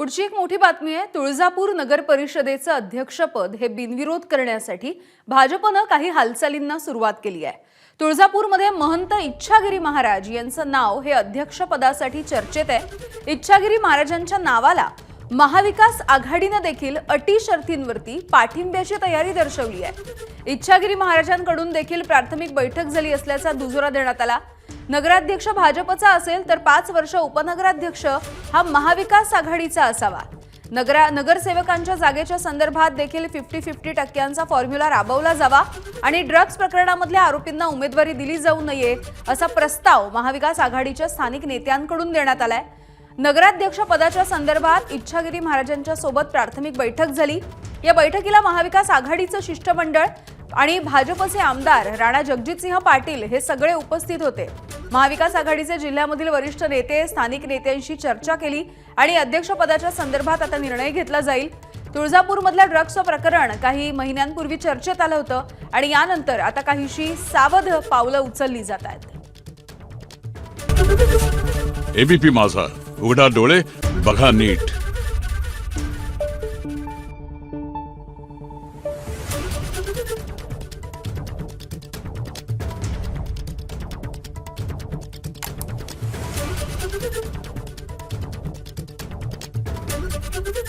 पुढची एक मोठी बातमी आहे तुळजापूर नगर परिषदेचं अध्यक्षपद हे बिनविरोध करण्यासाठी भाजपनं काही हालचालींना सुरुवात केली आहे. तुळजापूरमध्ये महंत इच्छागिरी महाराज यांचं नाव हे अध्यक्षपदासाठी चर्चेत आहे. इच्छागिरी महाराजांच्या नावाला महाविकास आघाडीनं देखील अटी शर्तींवरती पाठिंब्याची तयारी दर्शवली आहे. इच्छागिरी महाराजांकडून देखील प्राथमिक बैठक झाली असल्याचा दुजोरा देण्यात आला. नगराध्यक्ष भाजपचा असेल तर पाच वर्ष उपनगराध्यक्ष हा महाविकास आघाडीचा असावा. नगरा नगरसेवकांच्या जागेच्या संदर्भात देखील फिफ्टी फिफ्टी टक्क्यांचा फॉर्म्युला राबवला जावा आणि ड्रग्ज प्रकरणामधल्या आरोपींना उमेदवारी दिली जाऊ नये असा प्रस्ताव महाविकास आघाडीच्या स्थानिक नेत्यांकडून देण्यात आलाय. नगराध्यक्ष पदाच्या संदर्भात इच्छागिरी महाराजांच्या सोबत प्राथमिक बैठक झाली. या बैठकीला महाविकास आघाडीचं शिष्टमंडळ आणि भाजपचे आमदार राणा जगजितसिंह पाटील हे सगळे उपस्थित होते. महाविकास आघाडीचे जिल्ह्यामधील वरिष्ठ नेते स्थानिक नेत्यांशी चर्चा केली आणि अध्यक्षपदाच्या संदर्भात आता निर्णय घेतला जाईल. तुळजापूरमधल्या ड्रग्जचं प्रकरण काही महिन्यांपूर्वी चर्चेत आलं होतं आणि यानंतर आता काहीशी सावध पावलं उचलली जात आहेत. एबीपी माझा. उघडा डोळे बघा नीट.